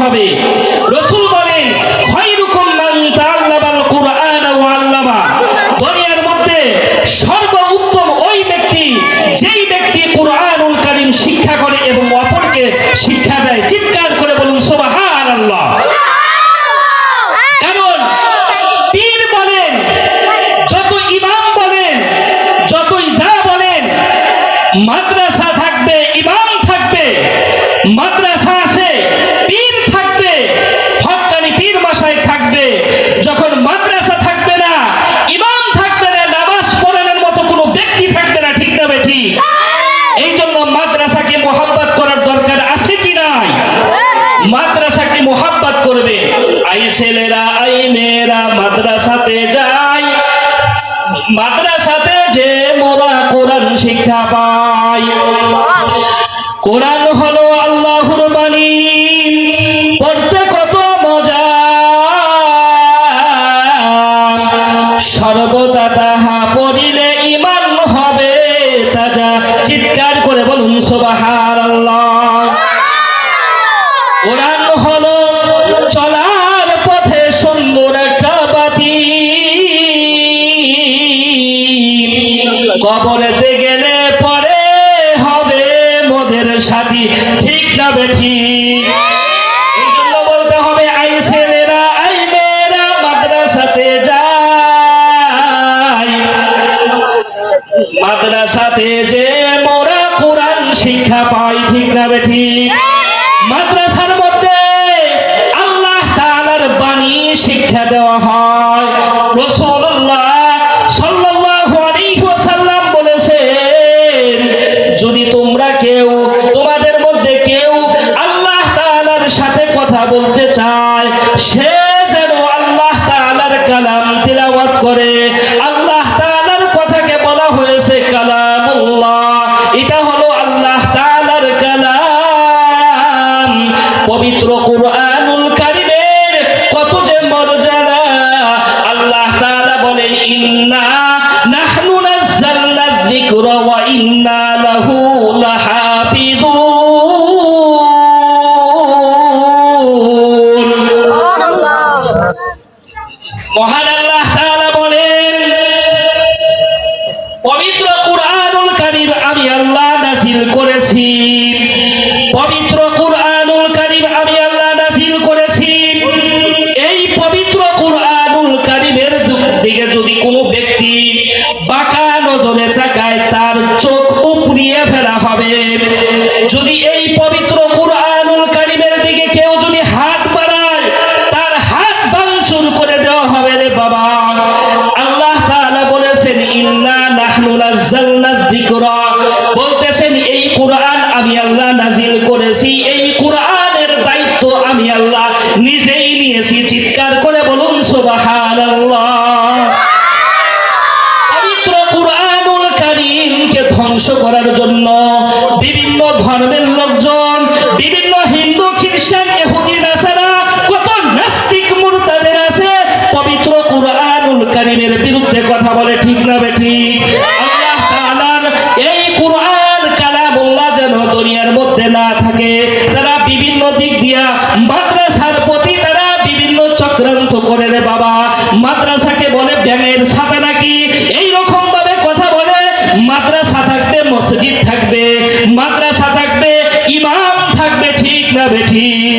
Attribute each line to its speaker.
Speaker 1: হবে। রসুল বলেন দুনিয়ার মধ্যে সর্বোত্তম ওই ব্যক্তি, যেই ব্যক্তি শিক্ষা করে এবং অপরকে শিক্ষা দেয়। চিৎকার করে বলুন সোবাহার আল্লাহ যতই যা বলেন মোহাব্বত করবে। আই ছেলেরা, আই মেয়েরা, মাদ্রাসাতে যায় মাদ্রাসাতে যে মোরা কোরআন শিক্ষা পাই। কোরআন হলো আল্লাহর বাণী। পড়তে কত মজা। সর্বদা তাহা পড়িলে ইমান হবে। তাজা চিৎকার করে বলুন সোবাহার আল্লাহ সাথী ঠিক না বেঠি। মাদ্রাসাতে যে মোরা কোরআন শিক্ষা পাই, ঠিক না বেঠি? মাদ্রাসার মধ্যে আল্লাহ তাআলার বাণী শিক্ষা দেওয়া হয়। কেউ তোমাদের মধ্যে কেউ আল্লাহ তাআলার সাথে কথা বলতে চায় সে পবিত্র কুরআনুল কারীম আমি আমি আল্লাহ নাযিল করেছি। এই পবিত্র কুরআনুল কারীমের দিকে যদি কোনো ব্যক্তি করার জন্য বিভিন্ন ধর্মের লোকজন, বিভিন্ন হিন্দু, খ্রিস্টান, ইহুদি, নাসারা, কত নাস্তিক মুরতাদের আছে, পবিত্র কুরআনুল কারীমের বিরুদ্ধে কথা বলে ঠিক না বেঠিক আল্লাহ তাআলার এই কুরআন কালামুল্লাহ যেন দুনিয়ার মধ্যে না থাকে, তারা বিভিন্ন দিক দিয়া মাদ্রাসার ঠিক